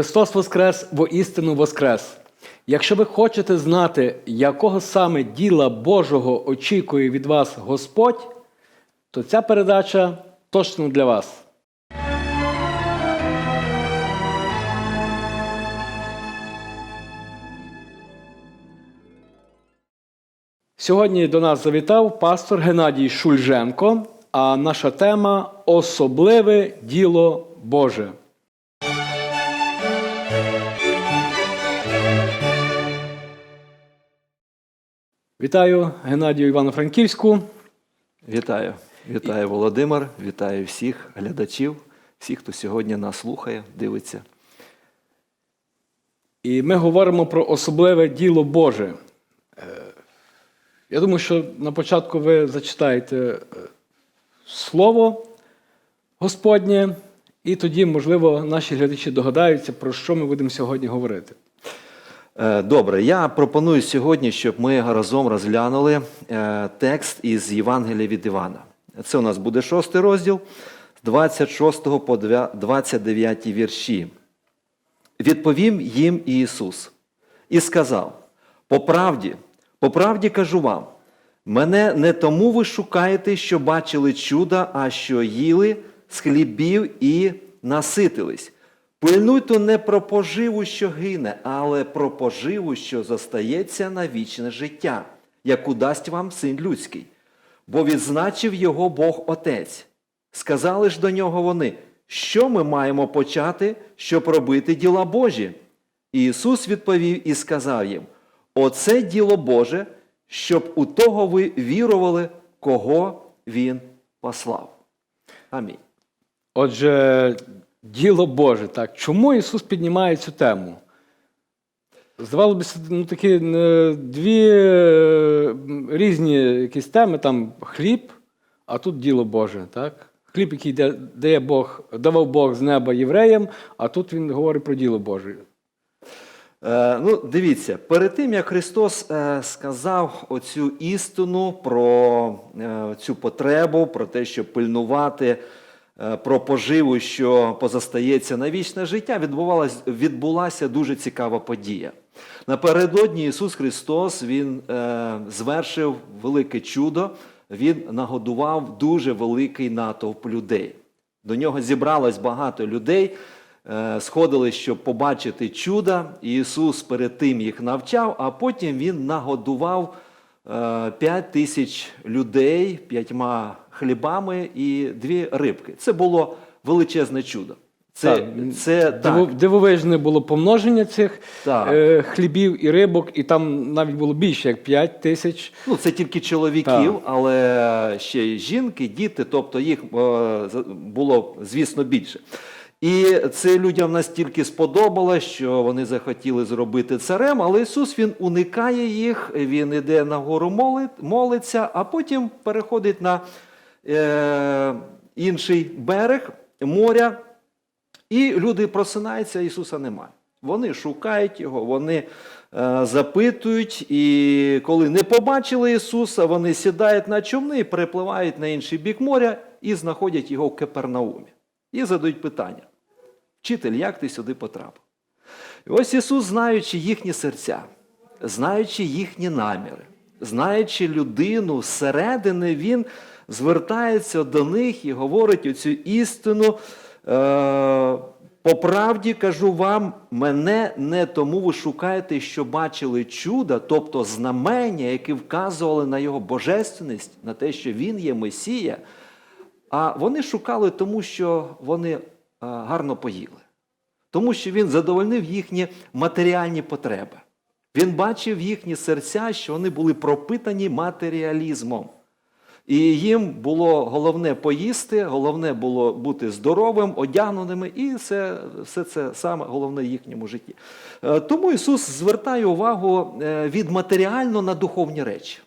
Христос Воскрес, воістину Воскрес! Якщо ви хочете знати, якого саме діла Божого очікує від вас Господь, то ця передача точно для вас. Сьогодні до нас завітав пастор Геннадій Шульженко, а наша тема особливе діло Боже. Вітаю Геннадію Івано-Франківську. Вітаю, вітаю Володимир, вітаю всіх глядачів, всіх, хто сьогодні нас слухає, дивиться. І ми говоримо про особливе діло Боже. Е, Я думаю, що на початку ви зачитаєте е, слово Господнє, і тоді, можливо, наші глядачі догадаються, про що ми будемо сьогодні говорити. Е, Добре, я пропоную сьогодні, щоб ми разом розглянули е, текст із Євангелія від Івана. Це у нас буде шостий розділ з 26 по 29 вірші. Відповім їм Ісус і сказав: По правді, по правді кажу вам, мене не тому ви шукаєте, що бачили чуда, а що їли з хлібів і наситились. Пильнуйте не про поживу, що гине, але про поживу, що застається на вічне життя, яку дасть вам син людський. Бо відзначив його Бог Отець. Сказали ж до нього вони, що ми маємо почати, щоб робити діла Божі? І Ісус відповів і сказав їм: Оце діло Боже, щоб у того ви вірували, кого Він послав. Амінь. Отже, діло Боже, так. Чому Ісус піднімає цю тему? Здавалося б, ну, такі е, дві е, різні якісь теми, там хліб, а тут діло Боже. Так? Хліб, який дає- Бог, давав Бог з неба євреям, а тут він говорить про діло Боже. Е, ну, дивіться, перед тим як Христос сказав оцю істину про цю потребу, про те, щоб пильнувати про поживу, що позастається на вічне життя, відбувалась, відбулася дуже цікава подія. Напередодні Ісус Христос Він е, звершив велике чудо, Він нагодував дуже великий натовп людей. До нього зібралось багато людей, е, сходили, щоб побачити чудо. І Ісус перед тим їх навчав, а потім Він нагодував е, п'ять тисяч людей п'ятьма хлібами і дві рибки. Це було величезне чудо. Це, Так, це так, Дивовижне було помноження цих Так. е, хлібів і рибок, і там навіть було більше як 5 тисяч. Ну, це тільки чоловіків, але ще й жінки, діти, тобто їх е, було, звісно, більше. І це людям настільки сподобалось, що вони захотіли зробити царем, але Ісус Він уникає їх, Він іде на гору молиться, а потім переходить на е, інший берег моря. І люди просинаються, Ісуса немає. Вони шукають його, вони е, запитують, і коли не побачили Ісуса, вони сідають на човни перепливають на інший бік моря і знаходять його в Капернаумі. І задають питання: Вчитель, як ти сюди потрапив? І ось Ісус, знаючи їхні серця, знаючи їхні наміри, знаючи людину зсередини, Він звертається до них і говорить оцю істину. Е, по правді кажу вам, мене не тому ви шукаєте, що бачили чуда, тобто знамення, які вказували на його божественність, на те, що він є Месія, а вони шукали тому, що вони гарно поїли тому що він задовольнив їхні матеріальні потреби. Він бачив їхні серця, що вони були пропитані матеріалізмом. І їм було головне поїсти, головне було бути здоровим, одягненими, і це, все це саме головне в їхньому житті. Е, Тому Ісус звертає увагу е, від матеріально на духовні речі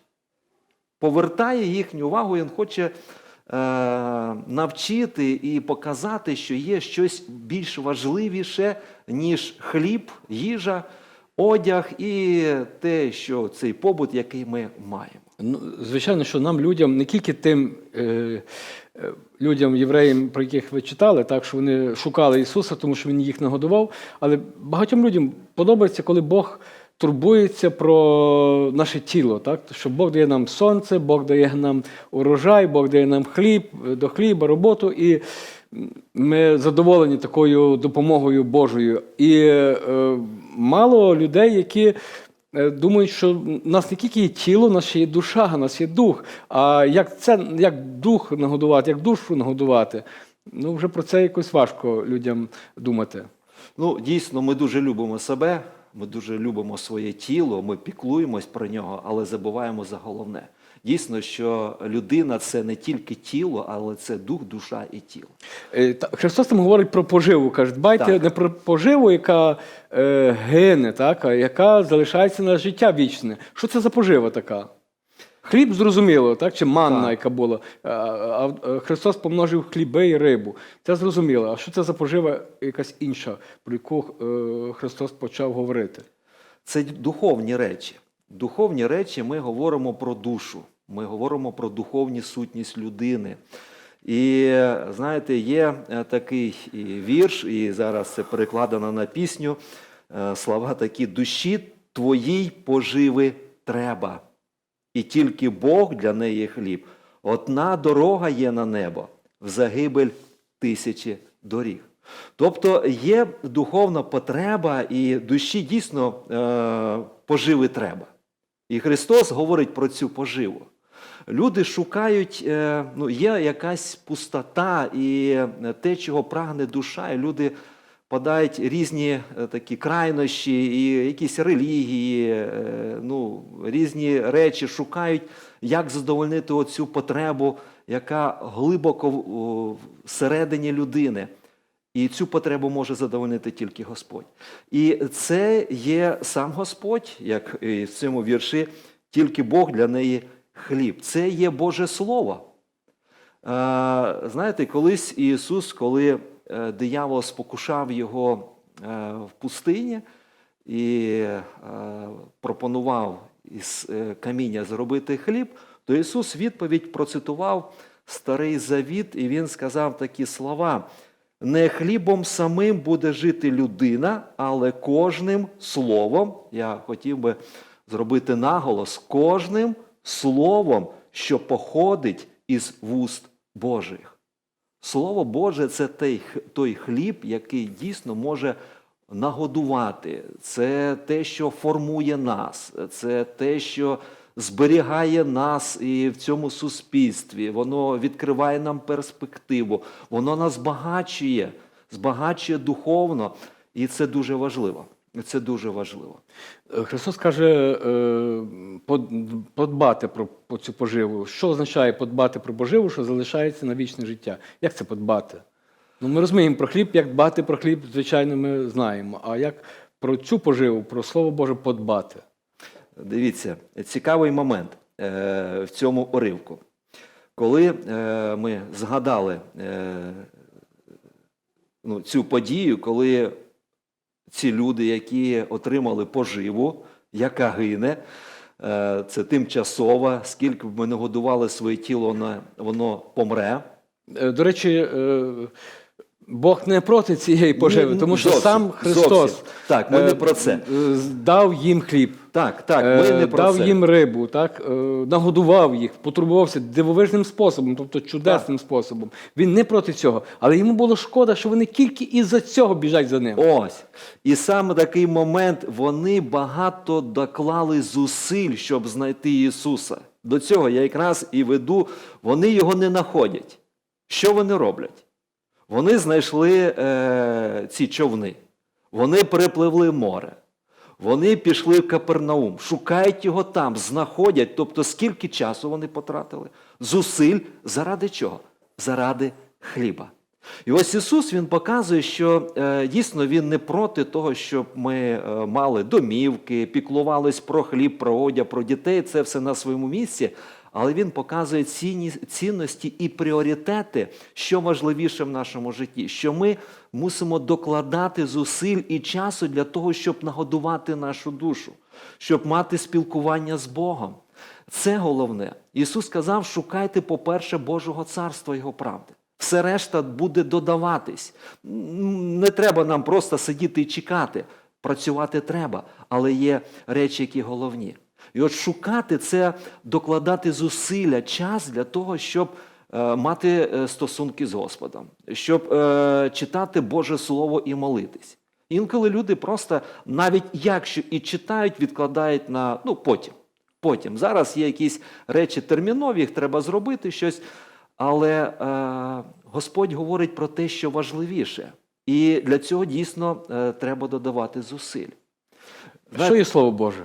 повертає їхню увагу, він хоче е, навчити і показати, що є щось більш важливіше, ніж хліб, їжа, одяг і те, що цей побут, який ми маємо. Ну, звичайно, що нам, людям, не тільки тим е, е, людям, євреям, про яких ви читали, так що вони шукали Ісуса, тому що Він їх нагодував. Але багатьом людям подобається, коли Бог турбується про наше тіло, так? що Бог дає нам сонце, Бог дає нам урожай, Бог дає нам хліб, е, до хліба, роботу. І ми задоволені такою допомогою Божою. І е, мало людей, які е, думають, що в нас не тільки є тіло, у нас ще є душа, у нас є дух. А як це як дух нагодувати, як душу нагодувати? Ну, вже про це якось важко людям думати. Ну, дійсно, ми дуже любимо себе, ми дуже любимо своє тіло, ми піклуємось про нього, але забуваємо за головне. Дійсно, що людина це не тільки тіло, але це дух, душа і тіло. Е, Христос там говорить про поживу. Каже, дбайте Так. не про поживу, яка е, гине, так, а яка залишається на життя вічне. Що це за пожива така? Хліб зрозуміло, так? чи манна, Так. яка була. А, а, Христос помножив хліби і рибу. Це зрозуміло. А що це за пожива якась інша, про яку е, Христос почав говорити? Це духовні речі. Духовні речі ми говоримо про душу, ми говоримо про духовні сутність людини. І е, знаєте, є е, такий і вірш, і зараз це перекладено на пісню. е, Слова такі: душі твоїй поживи треба, і тільки Бог для неї хліб. Одна дорога є на небо, в загибель тисячі доріг. Тобто є духовна потреба, і душі дійсно е, поживи треба. І Христос говорить про цю поживу. Люди шукають, е, ну, є якась пустота і те, чого прагне душа, і люди подають різні е, такі крайнощі, і якісь релігії, е, ну, різні речі шукають, як задовольнити оцю потребу, яка глибоко всередині людини. І цю потребу може задовольнити тільки Господь. І це є сам Господь, як і в цьому вірші, тільки Бог для неї хліб. Це є Боже Слово. Знаєте, колись Ісус, коли диявол спокушав його е, в пустині і е, пропонував із е, каміння зробити хліб, то Ісус відповідь процитував Старий Завіт, і Він сказав такі слова. Не хлібом самим буде жити людина, але кожним словом, я хотів би зробити наголос, кожним словом, що походить із вуст Божих. Слово Боже це той, той хліб, який дійсно може нагодувати. Це те, що формує нас, це те, що зберігає нас і в цьому суспільстві. Воно відкриває нам перспективу, воно нас збагачує, збагачує духовно, і це дуже важливо. Це дуже важливо. Е, Христос каже е, подбати про, цю поживу. Що означає подбати про поживу, що залишається на вічне життя? Як це подбати? Ну, ми розуміємо про хліб, як дбати про хліб, звичайно, ми знаємо. А як про цю поживу, про Слово Боже подбати? Дивіться, цікавий момент е, в цьому уривку. Коли ми згадали ну, цю подію, коли ці люди, які отримали поживу, яка гине, е, це тимчасова, скільки б ми не годували своє тіло, воно, помре. Е, До речі, е, Бог не проти цієї поживи, Ні, тому що зовсім, сам Христос зовсім. Так, ми не е, про це. е, дав їм хліб. Так, так, ми Е, не про дав це. їм рибу, так, е, нагодував їх, потурбувався дивовижним способом, тобто чудесним способом. Він не проти цього. Але йому було шкода, що вони тільки із-за цього біжать за ним. Ось. І саме такий момент вони багато доклали зусиль, щоб знайти Ісуса. До цього я якраз і веду, вони його не знаходять. Що вони роблять? Вони знайшли е, ці човни, вони перепливли море, вони пішли в Капернаум, шукають його там, знаходять. Тобто, скільки часу вони потратили? Зусиль заради чого? Заради хліба. І ось Ісус Він показує, що е, дійсно Він не проти того, щоб ми е, мали домівки, піклувались про хліб, про одяг, про дітей. Це все на своєму місці. Але він показує цінні, цінності і пріоритети, що важливіше в нашому житті, що ми мусимо докладати зусиль і часу для того, щоб нагодувати нашу душу, щоб мати спілкування з Богом. Це головне. Ісус сказав: шукайте, по-перше, Божого царства Його правди. Все решта буде додаватись. Не треба нам просто сидіти і чекати. Працювати треба, але є речі, які головні. І от шукати це докладати зусилля, час для того, щоб е, мати е, стосунки з Господом, щоб е, читати Боже Слово і молитись. Інколи люди просто навіть якщо і читають, відкладають на ну потім. Потім зараз є якісь речі термінові, їх треба зробити щось. Але е, Господь говорить про те, що важливіше. І для цього дійсно е, треба додавати зусиль. Що є Слово Боже?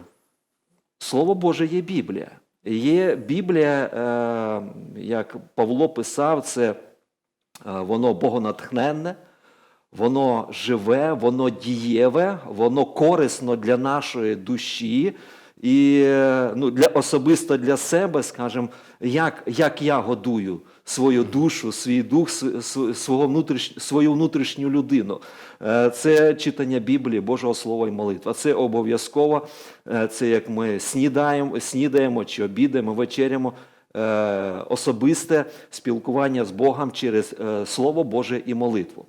Слово Боже є Біблія. Є Біблія, е, як Павло писав, це е, воно богонатхненне, воно живе, воно дієве, воно корисно для нашої душі. І е, ну, для, особисто для себе, скажімо, як, як я годую свою душу, свій дух, св- св- свого внутріш, свою внутрішню людину. Е, Це читання Біблії, Божого Слова і молитва. Це обов'язково. Е, Це як ми снідаємо, снідаємо чи обідаємо, вечерямо. е, Особисте спілкування з Богом через Слово Боже і молитву.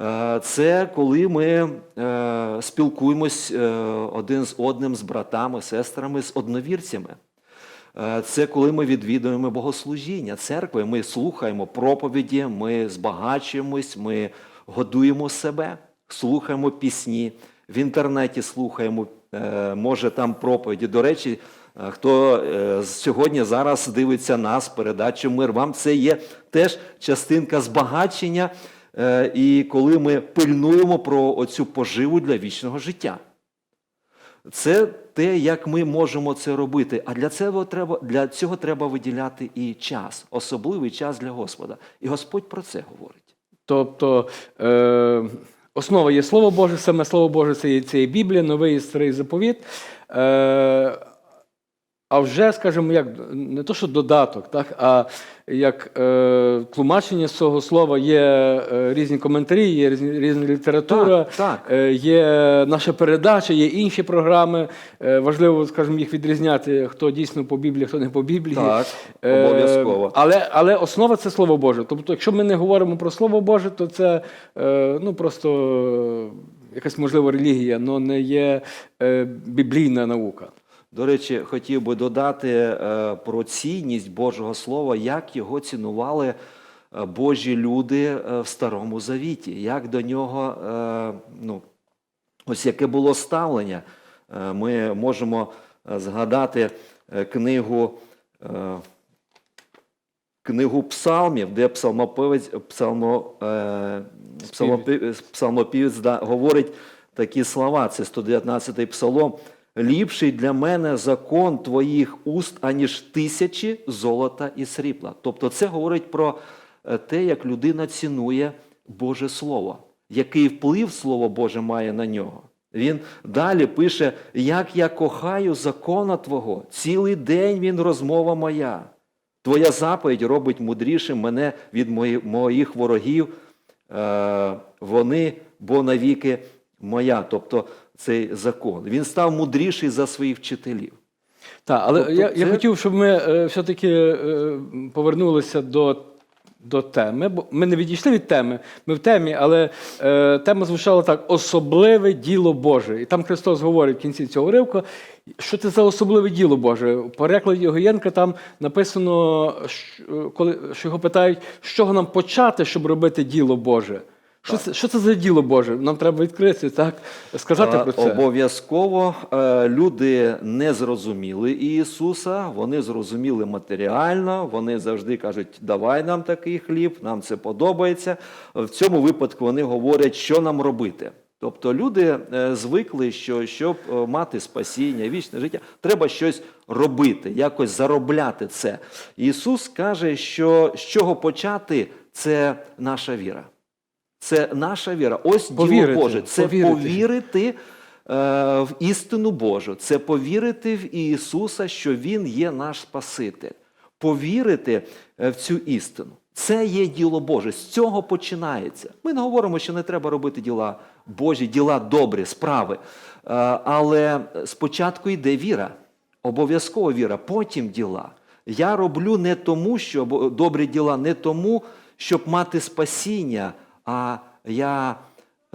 Е, Це коли ми е, спілкуємось е, один з одним, з братами, сестрами, з одновірцями. Це коли ми відвідуємо богослужіння, церкви, ми слухаємо проповіді, ми збагачуємось, ми годуємо себе, слухаємо пісні, в інтернеті слухаємо, може там проповіді. До речі, хто сьогодні зараз дивиться нас, передачу мир, вам це є теж частинка збагачення. Е, І коли ми пильнуємо про оцю поживу для вічного життя. Це те, як ми можемо це робити. А для цього треба, для цього треба виділяти і час, особливий час для Господа. І Господь про це говорить. Тобто е, основа є Слово Боже, саме Слово Боже це є, це є Біблія, новий і старий заповіт. Е, а вже, скажімо, як не то, що додаток, так, а як е, тлумачення з цього слова є е, різні коментарі, є різні, різна література, Так, так. Е, є наша передача, є інші програми. Е, важливо, скажімо, їх відрізняти, хто дійсно по Біблії, хто не по Біблії. Так, Е, але, але основа це Слово Боже. Тобто, якщо ми не говоримо про Слово Боже, то це е, ну, просто е, якась можливо релігія, але не є е, біблійна наука. До речі, хотів би додати е, про цінність Божого Слова, як його цінували е, Божі люди е, в Старому Завіті, як до нього, ну, ось яке було ставлення. Ми можемо згадати книгу. Книгу псалмів, де псалмопівець, псалмо, е, псалмопівець, псалмопівець да, говорить такі слова, це 119-й псалом. Ліпший для мене закон твоїх уст, аніж тисячі золота і срібла. Тобто це говорить про е, те, як людина цінує Боже Слово, який вплив Слово Боже має на нього. Він далі пише: як я кохаю закона Твого, цілий день він розмова моя. Твоя заповідь робить мудрішим мене від моїх ворогів. Е, Вони, бо навіки моя. Тобто цей закон. Він став мудріший за своїх вчителів. Так, але Тобто я, я хотів, щоб ми е, все-таки е, повернулися до, до теми, бо ми не відійшли від теми, ми в темі, але е, тема звучала так: особливе діло Боже. І там Христос говорить в кінці цього уривку, що це за особливе діло Боже. У перекладі Огієнка там написано, що, коли, що його питають, з чого нам почати, щоб робити діло Боже. Що це, що це за діло Боже? Нам треба відкрити, так? Сказати Е, про це. Обов'язково е, люди не зрозуміли Ісуса, вони зрозуміли матеріально, вони завжди кажуть, давай нам такий хліб, нам це подобається. В цьому випадку вони говорять, що нам робити. Тобто люди е, звикли, що щоб мати спасіння, вічне життя, треба щось робити, якось заробляти це. Ісус каже, що з чого почати це наша віра. Це наша віра. Ось Повірити, діло Боже. Це повірити. повірити, е, в істину Божу. Це повірити в Ісуса, що Він є наш Спаситель. Повірити е, в цю істину. Це є діло Боже. З цього починається. Ми не говоримо, що не треба робити діла Божі, діла добрі, справи. Е, але спочатку йде віра. обов'язково віра, потім діла. Я роблю не тому, що добрі діла, не тому, щоб мати спасіння, а я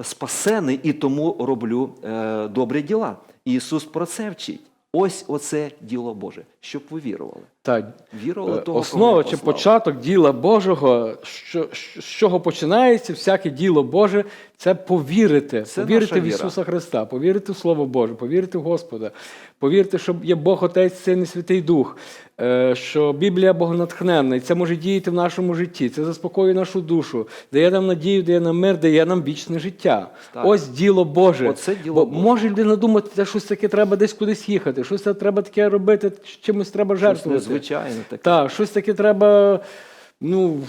спасений і тому роблю е, добрі діла. Ісус про це вчить. Ось оце діло Боже, щоб ви вірували. Так, Вірували Е, того, Основа чи початок діла Божого, що, з чого починається всяке діло Боже, це повірити. Це повірити в віра. Ісуса Христа, повірити в Слово Боже, повірити в Господа, повірити, що є Бог Отець, Син і Святий Дух, е, що Біблія богонатхненна, і це може діяти в нашому житті. Це заспокоює нашу душу, дає нам надію, дає нам мир, дає нам вічне життя. Так. Ось діло Боже. Оце діло Бо Боже. може людина думати, що щось таке треба десь кудись їхати, щось треба таке робити, чимось треба жертвувати. Незвичайне таке. Так, щось таке треба, ну,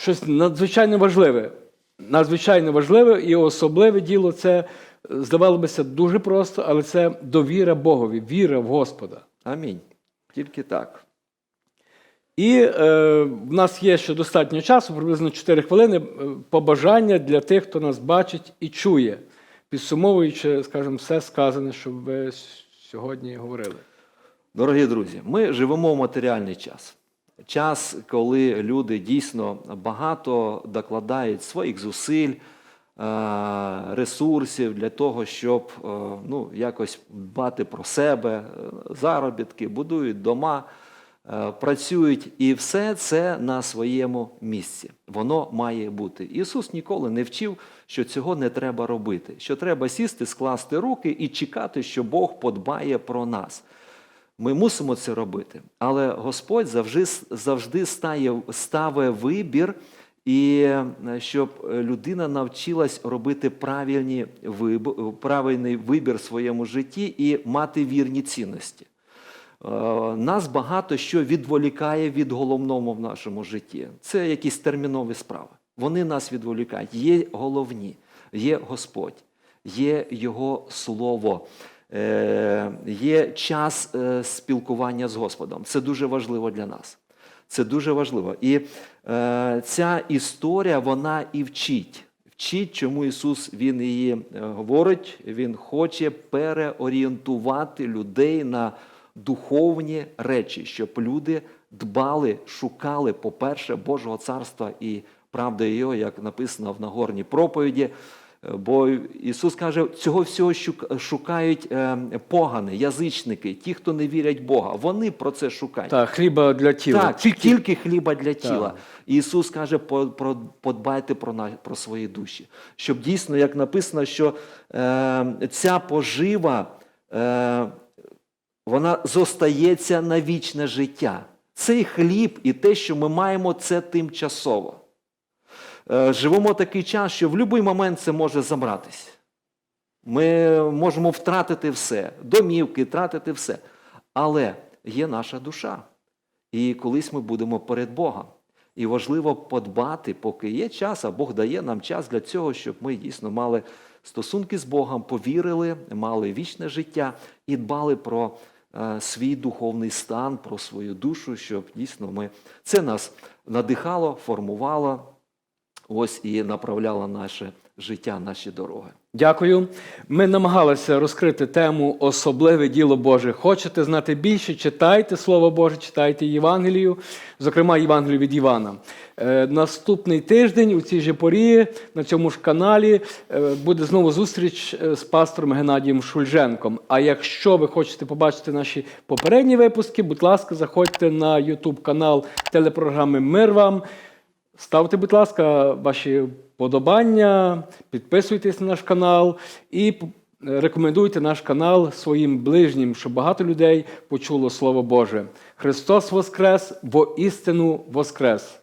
щось надзвичайно важливе. Надзвичайно важливе і особливе діло це, здавалося, дуже просто, але це довіра Богові, віра в Господа. Амінь. Тільки так. І е, в нас є ще достатньо часу, приблизно 4 хвилини, е, побажання для тих, хто нас бачить і чує, підсумовуючи, скажімо, все сказане, що ви сьогодні говорили. Дорогі друзі, ми живемо в матеріальний час. Час, коли люди дійсно багато докладають своїх зусиль, е, ресурсів для того, щоб е, ну, якось дбати про себе, е, заробітки, будують дома, працюють, і все це на своєму місці. Воно має бути. Ісус ніколи не вчив, що цього не треба робити, що треба сісти, скласти руки і чекати, що Бог подбає про нас. Ми мусимо це робити. Але Господь завжди, завжди стає, ставить вибір, і е, щоб людина навчилась робити правильні виб- правильний вибір в своєму житті і мати вірні цінності. Е, Нас багато що відволікає від головного в нашому житті. Це якісь термінові справи. Вони нас відволікають. Є головні, є Господь, є Його Слово, е, є час е, спілкування з Господом. Це дуже важливо для нас. Це дуже важливо. І е, ця історія вона і вчить. Вчить, чому Ісус Він її е, говорить, Він хоче переорієнтувати людей на духовні речі, щоб люди дбали, шукали, по-перше, Божого царства і правди Його, як написано в Нагорній проповіді. Бо Ісус каже, цього всього шукають е, погани, язичники, ті, хто не вірять в Бога. Вони про це шукають. Так, хліба для тіла. Так, тільки, хліба для тіла. І Ісус каже, подбайте про, про свої душі. Щоб дійсно, як написано, що е, ця пожива, е, вона зостається на вічне життя. Цей хліб і те, що ми маємо, це тимчасово. Е, живемо такий час, що в будь-який момент це може забратись. Ми можемо втратити все, домівки, втратити все. Але є наша душа. І колись ми будемо перед Богом. І важливо подбати, поки є час, а Бог дає нам час для цього, щоб ми дійсно мали стосунки з Богом, повірили, мали вічне життя і дбали про е, свій духовний стан, про свою душу, щоб дійсно ми це нас надихало, формувало, ось і направляло наше життя, наші дороги. Дякую. Ми намагалися розкрити тему особливе діло Боже. Хочете знати більше? Читайте Слово Боже, читайте Євангелію, зокрема Євангелію від Івана. Е, наступний тиждень у цій же порі на цьому ж каналі е, буде знову зустріч е, з пастором Геннадієм Шульженком. А якщо ви хочете побачити наші попередні випуски, будь ласка, заходьте на YouTube канал телепрограми Мир вам. Ставте, будь ласка, ваші подобання, підписуйтесь на наш канал і рекомендуйте наш канал своїм ближнім, щоб багато людей почуло Слово Боже. Христос Воскрес, бо істину Воскрес!